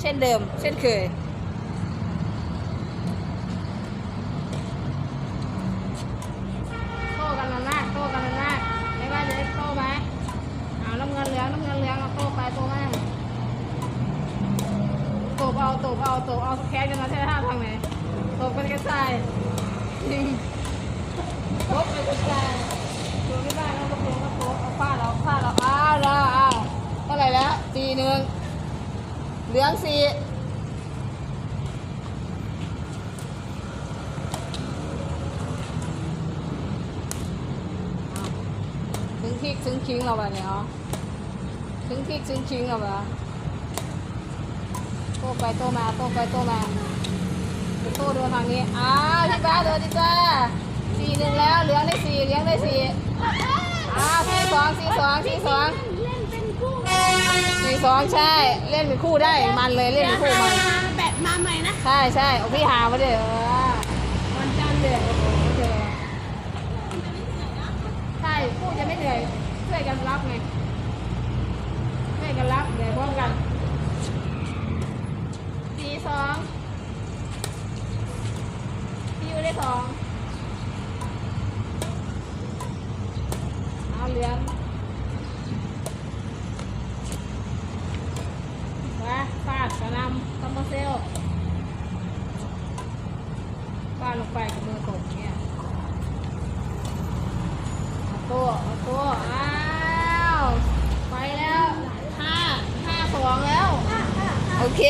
เช่นเดิม เช่นเคย โต้กันนะนาโต้กันนะนาไม่ว่าจะได้โต้ไหมเอาน้ำเงินเหลืองน้ำเงินเหลืองเอาโต้ไปโต้มาตบเอาตบเอาตบเอาแคสกันมาใช่ท่าทางไหนตบกันกระจายยิงตบไปกระจายดูที่บ้านแล้วก็โต้ก็โต้เอาฟาดเราฟาดเราอ้าวแล้วอ้าวเท่าไหร่แล้วสี่หนึ่ง เหลืองสี่ถึงพริกถึงคิงเราไปเนี่ยเอาถึงพริกถึงคิงเราไปโตไปโตมาโตไปโตมาโตเดินทางนี้อ้าวพี่บ้าสเดินดีจ้าสี่หนึ่งแล้วเหลืองได้สี่เหลืองได้สี่อ้าวสี่สองสี่สองสี่สอง สองใช่ เล่นเป็นคู่ได้มันเลยเล่นเป็นคู่มันแบบมาใหม่นะ ใช่ใช่เอาพี่หามาเดี๋ยววันจันทร์เดือโอ้โหเจอใช่คู่จะไม่เหนื่อยช่วยกันรับไงช่วยกันรับเหนื่อยพร้อมกันสี่สองพี่อยู่ได้สองเอาเหลืองมาฟาดกระนำมเมอร์เซลปาลงไปกับมือตกเนี่ยเอาตัวเอาตัวอ้าวไปแล้วห้าห้าสองแล้ว โอเค